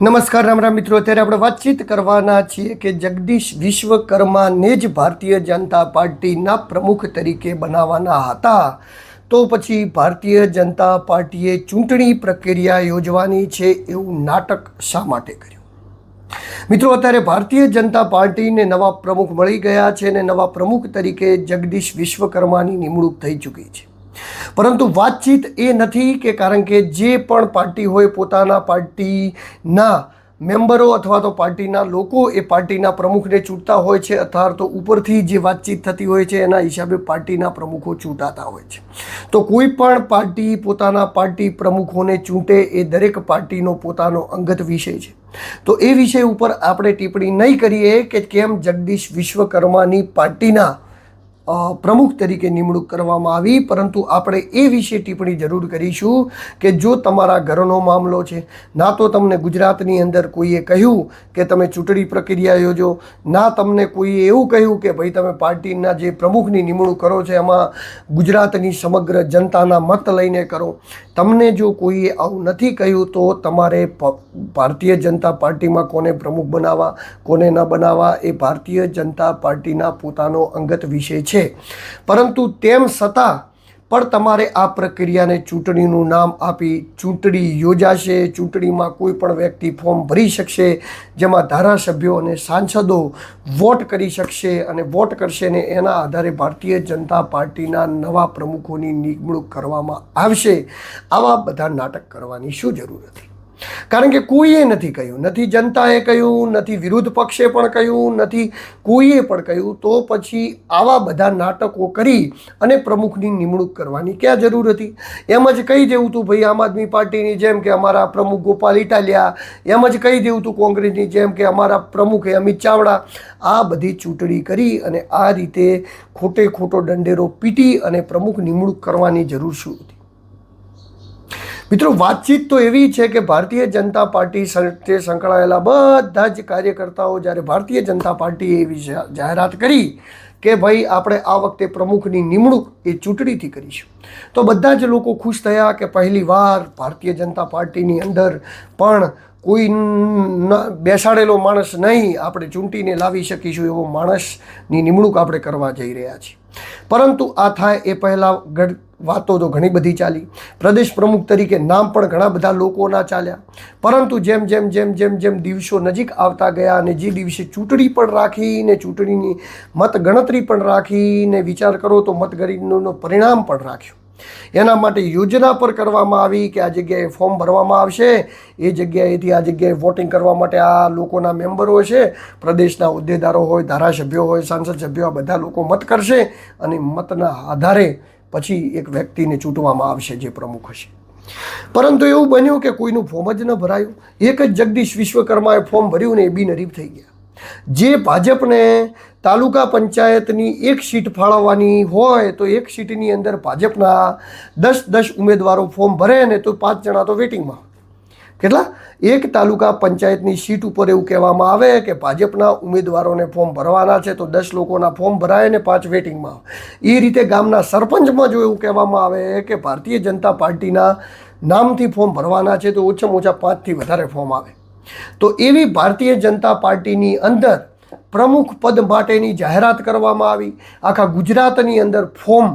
નમસ્કાર, રામ રામ મિત્રો. અત્યારે આપણે વાતચીત કરવાના છીએ કે જગદીશ વિશ્વકર્માને જ ભારતીય જનતા પાર્ટીના પ્રમુખ તરીકે બનાવવાના હતા. તો પછી ભારતીય જનતા પાર્ટીએ ચૂંટણી પ્રક્રિયા યોજવાની છે એવું નાટક શા માટે કર્યું? મિત્રો, અત્યારે ભારતીય જનતા પાર્ટીને નવા પ્રમુખ મળી ગયા છે અને નવા પ્રમુખ તરીકે જગદીશ વિશ્વકર્માની નિમણૂક થઈ ચૂકી છે. પરંતુ વાતચીત એ નથી કે કારણ કે જે પણ પાર્ટી હોય પોતાના પાર્ટીના મેમ્બરો અથવા તો પાર્ટીના લોકો એ પાર્ટીના પ્રમુખને ચૂંટતા હોય છે અથવા તો ઉપરથી જે વાતચીત થતી હોય છે એના હિસાબે પાર્ટીના પ્રમુખો ચૂંટાતા હોય છે. તો કોઈ પણ પાર્ટી પોતાના પાર્ટી પ્રમુખોને ચૂંટે એ દરેક પાર્ટીનો પોતાનો અંગત વિષય છે. તો એ વિષય ઉપર આપણે ટિપ્પણી નહીં કરીએ કે કેમ જગદીશ વિશ્વકર્માની પાર્ટીના પ્રમુખ તરીકે નિમણૂક કરવામાં આવી. પરંતુ આપણે એ વિશે ટિપ્પણી જરૂર કરીશું કે જો તમારા ઘરનો મામલો છે, ના તો તમને ગુજરાતની અંદર કોઈએ કહ્યું કે તમે ચૂંટણી પ્રક્રિયા યોજો, ના તમને કોઈએ એવું કહ્યું કે ભાઈ તમે પાર્ટીના જે પ્રમુખની નિમણૂક કરો છો એમાં ગુજરાતની સમગ્ર જનતાના મત લઈને કરો. તમને જો કોઈએ આવું નથી કહ્યું તો તમારે ભારતીય જનતા પાર્ટીમાં કોને પ્રમુખ બનાવવા, કોને ન બનાવવા એ ભારતીય જનતા પાર્ટીના પોતાનો અંગત વિષય છે. પરંતુ તેમ છતાં પણ તમારે આ પ્રક્રિયાને ચૂંટણીનું નામ આપી ચૂંટણી યોજાશે. ચૂંટણીમાં કોઈ પણ વ્યક્તિ ફોર્મ ભરી શકશે, જેમાં ધારાસભ્યો અને સાંસદો વોટ કરી શકશે અને વોટ કરશે ને એના આધારે ભારતીય જનતા પાર્ટીના નવા પ્રમુખોની નિમણૂક કરવામાં આવશે. આવા બધા નાટક કરવાની શું જરૂર હતી? કારણ કે કોઈએ નથી કહ્યું, નથી જનતાએ કહ્યું, નથી વિરુદ્ધ પક્ષે પણ કહ્યું, નથી કોઈએ પણ કહ્યું, તો પછી આવા બધા નાટકો કરી અને પ્રમુખની નિમણૂક કરવાની ક્યાં જરૂર હતી? એમ જ કહી દેવું હતું ભાઈ આમ આદમી પાર્ટીની જેમ કે અમારા પ્રમુખ ગોપાલ ઇટાલિયા, એમ જ કહી દેવું હતું કોંગ્રેસની જેમ કે અમારા પ્રમુખ અમિત ચાવડા. આ બધી ચૂંટણી કરી અને આ રીતે ખોટે ખોટો દંડેરો પીટી અને પ્રમુખ નિમણૂક કરવાની જરૂર શું હતી? મિત્રો, વાતચીત તો એવી છે કે ભારતીય જનતા પાર્ટી સાથે સંકળાયેલા બધા જ કાર્યકર્તાઓ જ્યારે ભારતીય જનતા પાર્ટીએ એવી જાહેરાત કરી કે ભાઈ, આપણે આ વખતે પ્રમુખની નિમણૂક એ ચૂંટણીથી કરીશું. તો બધા જ લોકો ખુશ થયા કે પહેલી વાર ભારતીય જનતા પાર્ટીની અંદર પણ કોઈ બેસાડેલો માણસ નહીં આપણે ચૂંટીને લાવી શકીશું એવો માણસની નિમણૂક આપણે કરવા જઈ રહ્યા છીએ. પરંતુ આ થાય એ પહેલાં વાતો તો ઘણી બધી ચાલી. પ્રદેશ પ્રમુખ તરીકે નામ પણ ઘણા બધા લોકોના ચાલ્યા. પરંતુ જેમ જેમ જેમ જેમ જેમ દિવસો નજીક આવતા ગયા અને જે દિવસે ચૂંટણી પણ રાખીને, ચૂંટણીની મતગણતરી પણ રાખીને વિચાર કરો તો મતગણતરીનું પરિણામ પણ રાખ્યું. એના માટે યોજના પર કરવામાં આવી કે આ જગ્યાએ ફોર્મ ભરવામાં આવશે. એ જગ્યાએથી આ જગ્યાએ વોટિંગ કરવા માટે આ લોકોના મેમ્બરો છે, પ્રદેશના હોદ્દેદારો હોય, ધારાસભ્યો હોય, સાંસદ સભ્યો, આ બધા લોકો મત કરશે અને મતના આધારે પછી એક વ્યક્તિને ચૂંટવામાં આવશે જે પ્રમુખ હશે. પરંતુ એવું બન્યું કે કોઈનું ફોર્મ જ ન ભરાયું. એક જ જગદીશ વિશ્વકર્માએ ફોર્મ ભર્યું ને એ બિનહરીફ થઈ ગયા. જે ભાજપને તાલુકા પંચાયતની એક સીટ ફાળવવાની હોય તો એક સીટની અંદર ભાજપના દસ દસ ઉમેદવારો ફોર્મ ભરે ને તો પાંચ જણા તો વેટિંગમાં. કેટલા? એક તાલુકા પંચાયતની સીટ ઉપર એવું કહેવામાં આવે કે ભાજપના ઉમેદવારોને ફોર્મ ભરવાના છે તો દસ લોકોના ફોર્મ ભરાય ને પાંચ વેટિંગમાં એ રીતે ગામના સરપંચમાં જો એવું કહેવામાં આવે કે ભારતીય જનતા પાર્ટીના નામથી ફોર્મ ભરવાના છે તો ઓછામાં ઓછા પાંચથી વધારે ફોર્મ આવે. તો એવી ભારતીય જનતા પાર્ટીની અંદર પ્રમુખ પદ માટેની જાહેરાત કરવામાં આવી. આખા ગુજરાતની અંદર ફોર્મ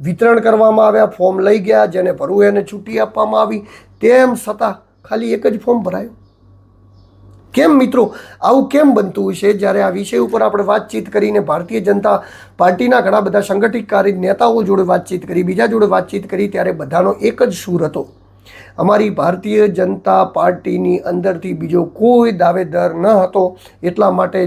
વિતરણ કરવામાં આવ્યા, ફોર્મ લઈ ગયા, જેને ભરવું એને છૂટી આપવામાં આવી. તેમ છતાં ખાલી એક જ ફોર્મ ભરાયું. કેમ મિત્રો? આવું કેમ બનતું હશે જ્યારે આ વિષય ઉપર આપણે વાતચીત કરીને ભારતીય જનતા પાર્ટીના ઘણા બધા સંગઠિતકારી નેતાઓ જોડે વાતચીત કરી, બીજા જોડે વાતચીત કરી, ત્યારે બધાનો એક જ સૂર હતો. અમારી ભારતીય જનતા પાર્ટીની અંદરથી બીજો કોઈ દાવેદાર ન હતો. એટલા માટે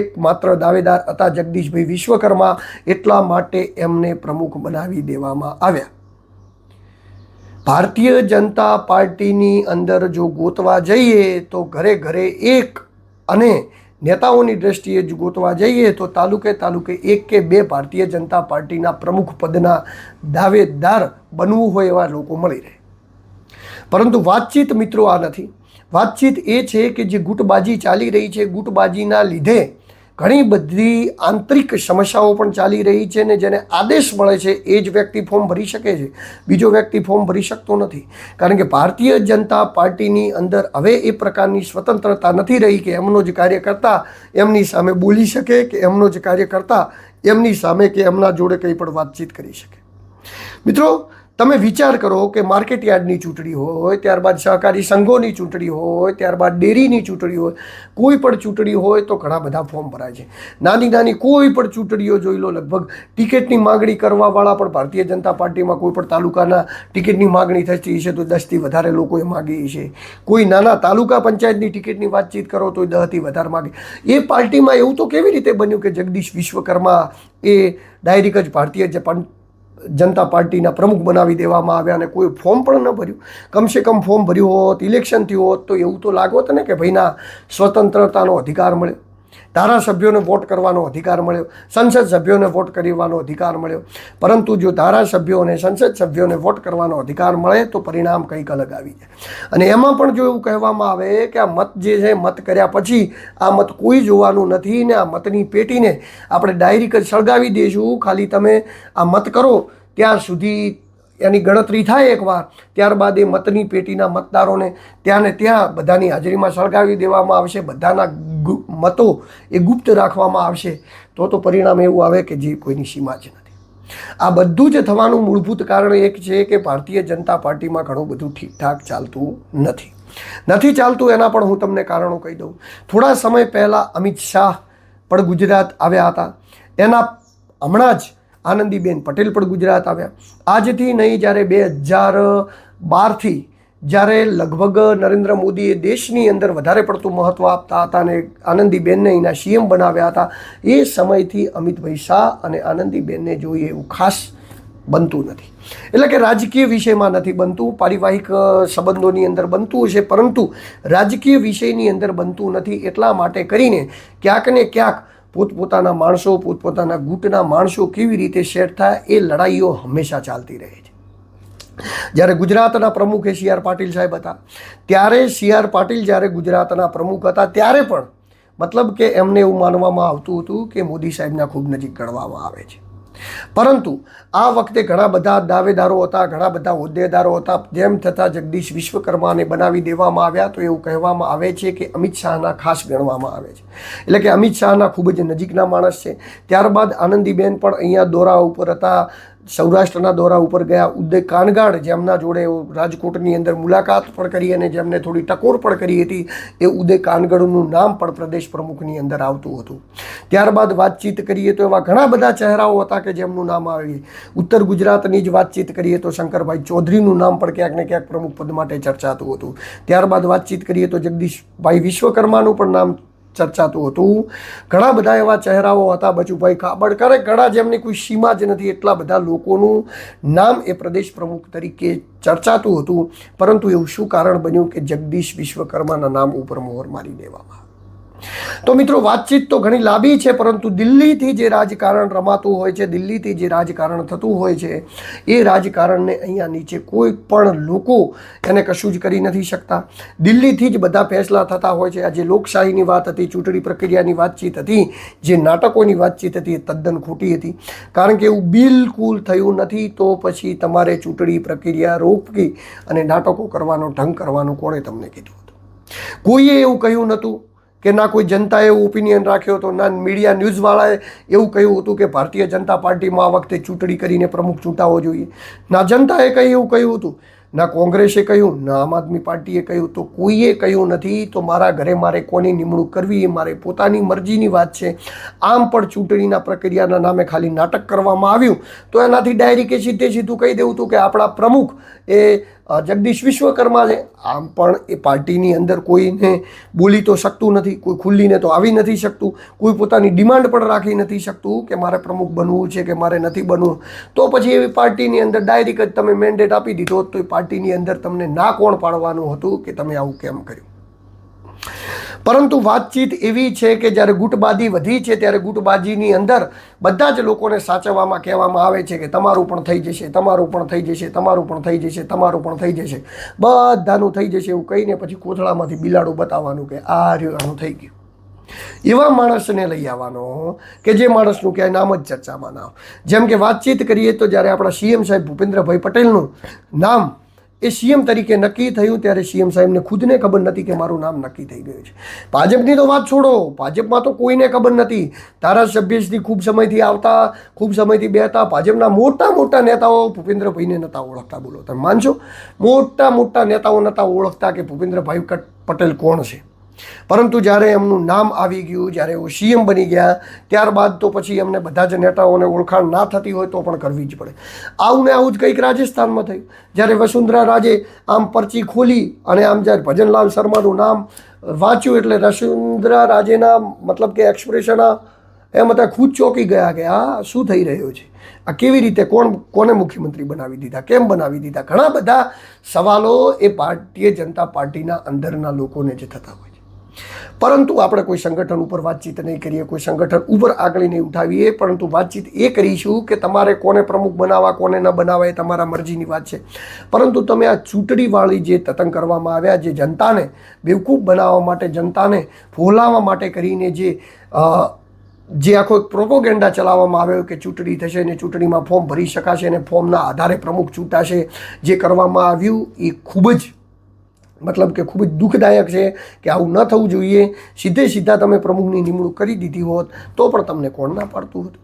એકમાત્ર દાવેદાર હતા જગદીશભાઈ વિશ્વકર્મા. એટલા માટે એમને પ્રમુખ બનાવી દેવામાં આવ્યા. ભારતીય જનતા પાર્ટીની અંદર જો ગોતવા જઈએ તો ઘરે ઘરે એક અને નેતાઓની દ્રષ્ટિએ જ ગોતવા જઈએ તો તાલુકે તાલુકે એક કે બે ભારતીય જનતા પાર્ટીના પ્રમુખ પદના દાવેદાર બનવું હોય એવા લોકો મળી રહે. પરંતુ વાતચીત મિત્રો આ નથી. વાતચીત એ છે કે જે ગુટબાજી ચાલી રહી છે, ગુટબાજીના લીધે ઘણી બધી આંતરિક સમસ્યાઓ પણ ચાલી રહી છે ને જેને આદેશ મળે છે, એ જ વ્યક્તિ ફોર્મ ભરી શકે છે. બીજો વ્યક્તિ ફોર્મ ભરી શકતો નથી. કારણ કે ભારતીય જનતા પાર્ટીની અંદર હવે એ પ્રકારની સ્વતંત્રતા નથી રહી કે એમનો જ કાર્યકર્તા એમની સામે બોલી શકે કે એમનો જ કાર્યકર્તા એમની સામે કે એમના જોડે કંઈ પણ વાતચીત કરી શકે. મિત્રો તમે વિચાર કરો કે માર્કેટ યાર્ડની ચૂંટણી હોય, ત્યારબાદ સહકારી સંઘોની ચૂંટણી હોય, ત્યારબાદ ડેરીની ચૂંટણી હોય, કોઈ પણ ચૂંટણી હોય તો ઘણા બધા ફોર્મ ભરાય છે. નાની નાની કોઈ પણ ચૂંટણીઓ જોઈ લો, લગભગ ટિકિટની માગણી કરવાવાળા પણ ભારતીય જનતા પાર્ટીમાં કોઈ પણ તાલુકાના ટિકિટની માગણી થતી હશે તો દસથી વધારે લોકોએ માગી છે કોઈ નાના તાલુકા પંચાયતની ટિકિટની વાતચીત કરો તો દહથી વધારે માગે. એ પાર્ટીમાં એવું તો કેવી રીતે બન્યું કે જગદીશ વિશ્વકર્મા એ ડાયરેક્ટ જ ભારતીય જનતા પાર્ટીના પ્રમુખ બનાવી દેવામાં આવ્યા અને કોઈ ફોર્મ પણ ન ભર્યું. કમસે કમ ફોર્મ ભર્યું હોત, ઇલેક્શન થયું હોત, તો એવું તો લાગોત ને કે ભાઈના સ્વતંત્રતાનો અધિકાર મળ્યો. ધારાસભ્યોને વોટ કરવાનો અધિકાર મળ્યો. સંસદ સભ્યોને વોટ કરવાનો અધિકાર મળ્યો. પરંતુ જો ધારાસભ્યો અને સંસદ સભ્યોને વોટ કરવાનો અધિકાર મળે, તો પરિણામ કંઈક અલગ આવી જાય. અને એમાં પણ જો એવું કહેવામાં આવે કે આ મત જે છે, મત કર્યા પછી આ મત કોઈ જોવાનું નથી ને આ મતની પેટીને આપણે ડાયરી જ સળગાવી દઈશું ખાલી તમે આ મત કરો ત્યાં સુધી એની ગણતરી થાય એકવાર, ત્યારબાદ એ મતની પેટીના મતદારોને ત્યાં ને ત્યાં બધાની હાજરીમાં સળગાવી દેવામાં આવશે, બધાના મતો એ ગુપ્ત રાખવામાં આવશે. તો તો પરિણામ એવું આવે કે જે કોઈની સીમા જ નથી. આ બધું જ થવાનું મૂળભૂત કારણ એક છે કે ભારતીય જનતા પાર્ટીમાં ઘણું બધું ઠીકઠાક ચાલતું નથી. નથી ચાલતું એના પણ હું તમને કારણો કહી દઉં. થોડા સમય પહેલાં અમિત શાહ પણ ગુજરાત આવ્યા હતા. એના હમણાં જ આનંદીબેન પટેલ પણ ગુજરાત આવ્યા. આજથી નહીં, જ્યારે બે હજાર બારથી જ્યારે લગભગ નરેન્દ્ર મોદીએ દેશની અંદર વધારે પડતું મહત્ત્વ આપતા હતા અને આનંદીબેનને એના સીએમ બનાવ્યા હતા, એ સમયથી અમિતભાઈ શાહ અને આનંદીબેનને જોઈએ એવું ખાસ બનતું નથી. એટલે કે રાજકીય વિષયમાં નથી બનતું, પારિવારિક સંબંધોની અંદર બનતું હશે, પરંતુ રાજકીય વિષયની અંદર બનતું નથી એટલા માટે કરીને ક્યાંક ને ક્યાંક પોતપોતાના માણસો, પોતપોતાના ગુટના માણસો કેવી રીતે શેર થાય એ લડાઈઓ હંમેશા ચાલતી રહે છે. જ્યારે ગુજરાતના પ્રમુખ એ સી આર પાટીલ સાહેબ હતા, ત્યારે સી આર પાટીલ જ્યારે ગુજરાતના પ્રમુખ હતા, ત્યારે પણ મતલબ કે એમને એવું માનવામાં આવતું હતું કે મોદી સાહેબના ખૂબ નજીક ગણવામાં આવે છે. પરંતુ આ વખતે ઘણા બધા દાવેદારો હતા, ઘણા બધા હોદ્દેદારો હતા. જેમ થતાં જગદીશ વિશ્વકર્માને બનાવી દેવામાં આવ્યા તો એવું કહેવામાં આવે છે કે અમિત શાહના ખાસ ગણવામાં આવે છે. એટલે કે અમિત શાહના ખૂબ જ નજીકના માણસ છે. ત્યારબાદ આનંદીબેન પણ અહીંયા દોરા ઉપર હતા. સૌરાષ્ટ્રના દોરા ઉપર ગયા ઉદય કાનગાડ જેમના જોડે રાજકોટની અંદર મુલાકાત પણ કરી અને જેમને થોડી ટકોર પણ કરી હતી, એ ઉદય કાનગડનું નામ પણ પ્રદેશ પ્રમુખની અંદર આવતું હતું. ત્યારબાદ વાતચીત કરીએ તો એવા ઘણા બધા ચહેરાઓ હતા કે જેમનું નામ આવે. ઉત્તર ગુજરાતની જ વાતચીત કરીએ તો શંકરભાઈ ચૌધરીનું નામ પણ ક્યાંક ને ક્યાંક પ્રમુખ પદ માટે ચર્ચાતું હતું. ત્યારબાદ વાતચીત કરીએ તો જગદીશભાઈ વિશ્વકર્માનું પણ નામ ચર્ચાતું હતું. ઘણા બધા એવા ચહેરાઓ હતા બચુભાઈ ખાબડકરે ઘણા જેમની કોઈ સીમા જ નથી એટલા બધા લોકોનું નામ એ પ્રદેશ પ્રમુખ તરીકે ચર્ચાતું હતું. પરંતુ એવું શું કારણ બન્યું કે જગદીશ વિશ્વકર્માના નામ ઉપર મોહર મારી દેવામાં? તો મિત્રો, વાતચીત તો ઘણી લાંબી છે, પરંતુ દિલ્હીથી જે રાજકારણ રમાતું હોય છે, દિલ્હીથી જે રાજકારણ થતું હોય છે, એ રાજકારણને અહીંયા નીચે કોઈ પણ લોકો એને કશું જ કરી નથી શકતા. દિલ્હીથી જ બધા ફેસલા થતા હોય છે. આ જે લોકશાહીની વાત હતી, ચૂંટણી પ્રક્રિયાની વાતચીત હતી, જે નાટકોની વાતચીત હતી, એ તદ્દન ખોટી હતી. કારણ કે એવું બિલકુલ થયું નથી, તો પછી તમારે ચૂંટણી પ્રક્રિયા રોકી અને નાટકો કરવાનો, ઢંગ કરવાનું કોણે તમને કીધું હતું? કોઈએ એવું કહ્યું નહોતું? કે ના કોઈ જનતાએ એવું ઓપિનિયન રાખ્યો હતો, ના મીડિયા ન્યૂઝવાળાએ એવું કહ્યું હતું કે ભારતીય જનતા પાર્ટીમાં આ વખતે ચૂંટણી કરીને પ્રમુખ ચૂંટાવો જોઈએ. ના જનતાએ કંઈ એવું કહ્યું હતું, ના કોંગ્રેસે કહ્યું, ના આમ આદમી પાર્ટીએ કહ્યું, તો કોઈએ કહ્યું નથી, તો મારા ઘરે મારે કોની નિમણૂક કરવી, એ મારે પોતાની મરજીની વાત છે. આમ પણ ચૂંટણીના પ્રક્રિયાના નામે ખાલી નાટક કરવામાં આવ્યું. તો એનાથી ડાયરેક્ટ સીધે સીધું કહી દેવું હતું કે આપણા પ્રમુખ એ જગદીશ વિશ્વકર્મા છે. આમ પણ એ પાર્ટીની અંદર કોઈને બોલી તો શકતું નથી, કોઈ ખુલ્લીને તો આવી નથી શકતું, કોઈ પોતાની ડિમાન્ડ પણ રાખી નથી શકતું કે મારે પ્રમુખ બનવું છે કે મારે નથી બનવું. તો પછી એવી પાર્ટીની અંદર ડાયરેક્ટ જ તમે મેન્ડેટ આપી દીધો, તો એ પાર્ટીની અંદર તમને ના કોણ પાડવાનું હતું કે તમે આવું કેમ કર્યું? પરંતુ વાતચીત એવી છે કે જ્યારે ગુટબાજી વધી છે, ત્યારે ગુટબાજીની અંદર બધા જ લોકોને સાચવવામાં કહેવામાં આવે છે કે તમારું પણ થઈ જશે, તમારું પણ થઈ જશે, તમારું પણ થઈ જશે, તમારું પણ થઈ જશે. બધાનું થઈ જશે એવું કહીને પછી કોથળામાંથી બિલાડું બતાવવાનું કે આ રહ્યું થઈ ગયું. એવા માણસને લઈ આવવાનો કે જે માણસનું ક્યાંય નામ જ ચર્ચામાં ના જેમ કે વાતચીત કરીએ તો જ્યારે આપણા સીએમ સાહેબ ભૂપેન્દ્રભાઈ પટેલનું નામ એ સીએમ તરીકે નક્કી થયું ત્યારે સીએમ સાહેબને ખુદને ખબર નથી કે મારું નામ નક્કી થઈ ગયું છે. ભાજપની તો વાત છોડો, ભાજપમાં તો કોઈને ખબર નથી ધારાસભ્યથી ખૂબ સમયથી આવતા, ખૂબ સમયથી બેહતા, ભાજપના મોટા મોટા નેતાઓ ભૂપેન્દ્રભાઈને નહોતા ઓળખતા, બોલો તમે માનશો? મોટા મોટા નેતાઓ નહોતા ઓળખતા કે ભૂપેન્દ્રભાઈ પટેલ કોણ છે? પરંતુ જ્યારે એમનું નામ આવી ગયું, જ્યારે એઓ સીએમ બની ગયા, ત્યારબાદ તો પછી એમને બધા જ નેતાઓને ઓળખાણ ના થતી હોય તો પણ કરવી જ પડે. આવું ને આવું જ કંઈક રાજસ્થાનમાં થયું. જ્યારે વસુંધરા રાજે આમ પરચી ખોલી અને આમ જ્યારે ભજનલાલ શર્માનું નામ વાંચ્યું એટલે વસુંધરા રાજેના મતલબ કે એક્સપ્રેશન એમ હતા, ખુદ ચોંકી ગયા કે આ શું થઈ રહ્યું છે? આ કેવી રીતે કોણ, કોને મુખ્યમંત્રી બનાવી દીધા? કેમ બનાવી દીધા? ઘણા બધા સવાલો એ ભારતીય જનતા પાર્ટીના અંદરના લોકોને જે થતા હોય પરંતુ આપણે કોઈ સંગઠન ઉપર વાતચીત નહીં કરીએ, કોઈ સંગઠન ઉપર આગળ નહીં ઉઠાવીએ, પરંતુ વાતચીત એ કરીશું કે તમારે કોને પ્રમુખ બનાવવા, કોને ન બનાવવા એ તમારા મરજીની વાત છે. પરંતુ તમે આ ચૂંટણીવાળી જે તતંગ કરવામાં આવ્યા, જે જનતાને બેવકૂફ બનાવવા માટે, જનતાને ફોલાવવા માટે કરીને જે જે આખો પ્રોપોગેન્ડા ચલાવવામાં આવ્યો કે ચૂંટણી થશે ને ચૂંટણીમાં ફોર્મ ભરી શકાશે અને ફોર્મના આધારે પ્રમુખ ચૂંટાશે, જે કરવામાં આવ્યું એ ખૂબ જ મતલબ કે ખૂબ જ દુઃખદાયક છે કે આવું ન થવું જોઈએ. સીધે સીધા તમે પ્રમુખની નિમણૂક કરી દીધી હોત તો પણ તમને કોણ ના પાડતું હતું?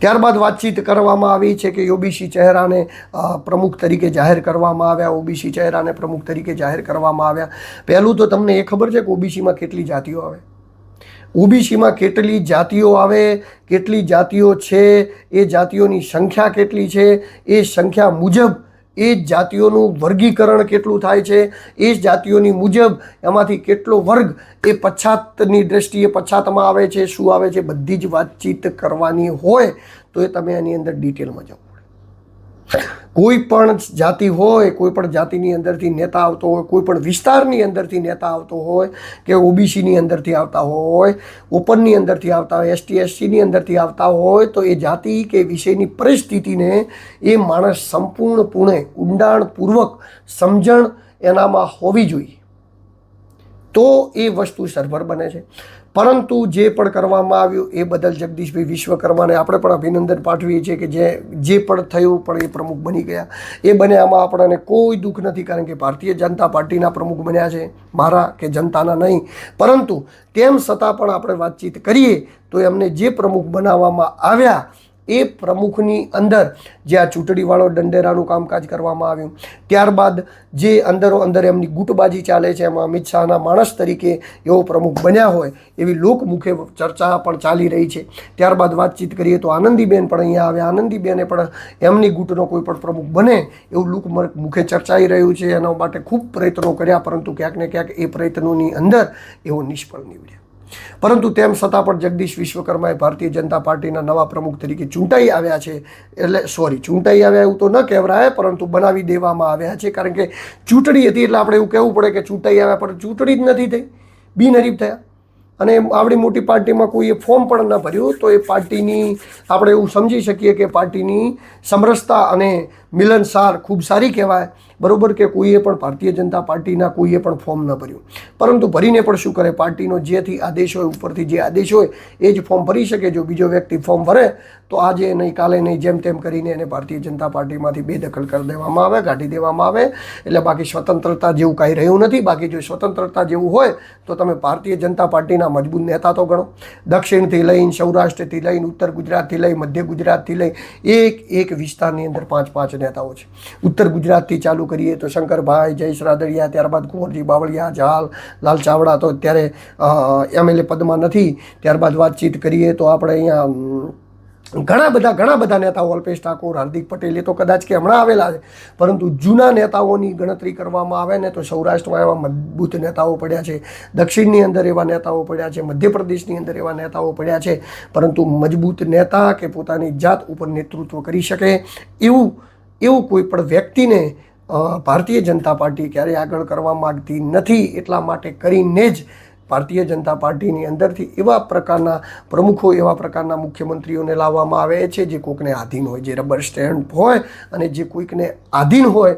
ત્યારબાદ વાતચીત કરવામાં આવી છે કે ઓબીસી ચહેરાને પ્રમુખ તરીકે જાહેર કરવામાં આવ્યા, ઓબીસી ચહેરાને પ્રમુખ તરીકે જાહેર કરવામાં આવ્યા. પહેલું તો તમને એ ખબર છે કે ઓબીસીમાં કેટલી જાતિઓ આવે? ઓબીસીમાં કેટલી જાતિઓ આવે, કેટલી જાતિઓ છે, એ જાતિઓની સંખ્યા કેટલી છે, એ સંખ્યા મુજબ એ જ જાતિઓનું વર્ગીકરણ કેટલું થાય છે, એ જ જાતિઓની મુજબ એમાંથી કેટલો વર્ગ એ પછાતની દ્રષ્ટિએ પછાતમાં આવે છે, શું આવે છે, બધી જ વાતચીત કરવાની હોય તો એ તમે એની અંદર ડિટેલમાં પડે કોઈ પણ જાતિ હોય, કોઈ પણ જાતિની અંદરથી નેતા આવતો હોય, કોઈ પણ વિસ્તારની અંદરથી નેતા આવતો હોય, કે ઓબીસીની અંદરથી આવતા હોય ઓપનની અંદરથી આવતા હોય, એસટી, એસસીની અંદરથી આવતા હોય, તો એ જાતિ કે વિષયની પરિસ્થિતિને એ માણસ સંપૂર્ણપણે ઊંડાણપૂર્વક સમજણ એનામાં હોવી જોઈએ. તો એ વસ્તુ સરભર બને છે. પરંતુ જે પણ કરવામાં આવ્યું એ બદલ જગદીશભાઈ વિશ્વકર્માને આપણે પણ અભિનંદન પાઠવીએ છીએ કે જે જે પણ થયું પણ એ પ્રમુખ બની ગયા. એ બન્યામાં આપણને કોઈ દુઃખ નથી, કારણ કે ભારતીય જનતા પાર્ટીના પ્રમુખ બન્યા છે, મારા કે જનતાના નહીં. પરંતુ તેમ છતાં પણ આપણે વાતચીત કરીએ તો એમને જે પ્રમુખ બનાવવામાં આવ્યા એ પ્રમુખની અંદર જે આ ચૂંટણીવાળો દંડેરાનું કામકાજ કરવામાં આવ્યું. ત્યારબાદ જે અંદરો અંદર એમની ગુટબાજી ચાલે છે, એમાં અમિત શાહના માણસ તરીકે એવો પ્રમુખ બન્યા હોય, એવી લોકમુખે ચર્ચા પણ ચાલી રહી છે. ત્યારબાદ વાતચીત કરીએ તો આનંદીબેન પણ અહીંયા આવે આનંદીબેને પણ એમની ગુટનો કોઈ પણ પ્રમુખ બને એવું લોક મુખે ચર્ચાઈ રહ્યું છે. એના માટે ખૂબ પ્રયત્નો કર્યા, પરંતુ ક્યાંક ને ક્યાંક એ પ્રયત્નોની અંદર એવો નિષ્ફળ નીવડ્યા. પરંતુ તેમ છતાં પણ જગદીશ વિશ્વકર્માએ ભારતીય જનતા પાર્ટીના નવા પ્રમુખ તરીકે ચૂંટાઈ આવ્યા છે. એટલે સોરી ચૂંટાઈ આવ્યા એવું તો ન કહેવાય, પરંતુ બનાવી દેવામાં આવ્યા છે. કારણ કે ચૂંટણી હતી એટલે આપણે એવું કહેવું પડે કે ચૂંટાઈ આવ્યા પણ ચૂંટણી જ નથી થઈ. બિનહરીફ થયા. અને આવડી મોટી પાર્ટીમાં કોઈએ ફોર્મ પણ ન ભર્યું, તો એ પાર્ટીની આપણે એવું સમજી શકીએ કે પાર્ટીની સમરસતા અને મિલનસાર ખૂબ સારી કહેવાય. બરાબર કે કોઈએ પણ ભારતીય જનતા પાર્ટીના કોઈએ પણ ફોર્મ ન ભર્યું. પરંતુ ભરીને પણ શું કરે પાર્ટીનો જેથી આદેશ હોય, ઉપરથી જે આદેશ હોય, એ જ ફોર્મ ભરી શકે. જો બીજો વ્યક્તિ ફોર્મ ભરે, તો આજે નહીં, કાલે નહીં, જેમ તેમ કરીને એને ભારતીય જનતા પાર્ટીમાંથી બેદખલ કરી દેવામાં આવે, કાઢી દેવામાં આવે. એટલે બાકી સ્વતંત્રતા જેવું કાંઈ રહ્યું નથી. બાકી જો સ્વતંત્રતા જેવું હોય, તો તમે ભારતીય જનતા પાર્ટીના મજબૂત નેતા તો ગણો. દક્ષિણથી લઈને સૌરાષ્ટ્રથી લઈને ઉત્તર ગુજરાતથી લઈ મધ્ય ગુજરાતથી લઈ એક એક વિસ્તારની અંદર પાંચ પાંચ નેતાઓ છે. ઉત્તર ગુજરાતથી ચાલુ કરીએ તો શંકરભાઈ જયેશ રાદડિયા ત્યારબાદ કુંવરજી, બાવળિયા જાલ લાલ ચાવડા. તો અત્યારે એમએલએ પદમાં નથી. ત્યારબાદ વાતચીત કરીએ તો આપણે અહીંયા ઘણા બધા ઘણા બધા નેતાઓ, અલ્પેશ ઠાકોર, હાર્દિક પટેલ, એ તો કદાચ કે હમણાં આવેલા છે. પરંતુ જૂના નેતાઓની ગણતરી કરવામાં આવે ને તો સૌરાષ્ટ્રમાં એવા મજબૂત નેતાઓ પડ્યા છે. દક્ષિણની અંદર એવા નેતાઓ પડ્યા છે. મધ્યપ્રદેશની અંદર એવા નેતાઓ પડ્યા છે. પરંતુ મજબૂત નેતા કે પોતાની જાત ઉપર નેતૃત્વ કરી શકે એવું એવું કોઈ પણ વ્યક્તિને ભારતીય જનતા પાર્ટી ક્યારેય આગળ કરવા માગતી નથી, એટલા માટે કરીને જ ભારતીય જનતા પાર્ટીની અંદરથી એવા પ્રકારના પ્રમુખો, એવા પ્રકારના મુખ્યમંત્રીઓને લાવવામાં આવે છે, જે કોઈકને આધીન હોય, જે રબર સ્ટેન્ડ હોય અને જે કોઈકને આધીન હોય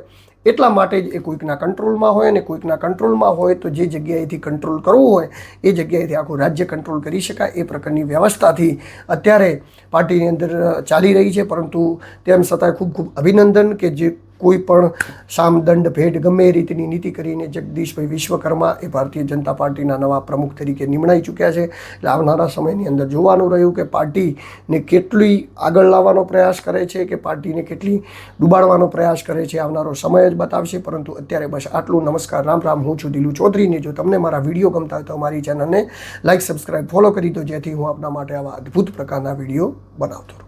એટલા માટે જ એ કોઈકના કંટ્રોલમાં હોય અને કોઈકના કંટ્રોલમાં હોય તો જે જગ્યાએથી કંટ્રોલ કરવું હોય, એ જગ્યાએથી આખું રાજ્ય કંટ્રોલ કરી શકાય. એ પ્રકારની વ્યવસ્થાથી અત્યારે પાર્ટીની અંદર ચાલી રહી છે, પરંતુ તેમ છતાંય ખૂબ ખૂબ અભિનંદન કે જે કોઈ પણ સામદંડ ભેટ ગમે એ રીતની નીતિ કરીને જગદીશભાઈ વિશ્વકર્મા એ ભારતીય જનતા પાર્ટીના નવા પ્રમુખ તરીકે નિમણાઈ ચૂક્યા છે. એટલે આવનારા સમયની અંદર જોવાનું રહ્યું કે પાર્ટીને કેટલી આગળ લાવવાનો પ્રયાસ કરે છે કે પાર્ટીને કેટલી ડૂબાડવાનો પ્રયાસ કરે છે આવનારો સમય જ બતાવશે. પરંતુ અત્યારે બસ આટલું. નમસ્કાર. રામ રામ. હું છું દિલુ ચૌધરીને જો તમને મારા વીડિયો ગમતા હોય તો અમારી ચેનલને લાઇક સબસ્ક્રાઇબ ફોલો કરી દો. જેથી હું આપના માટે આવા અદ્ભુત પ્રકારના વીડિયો બનાવતો રહું.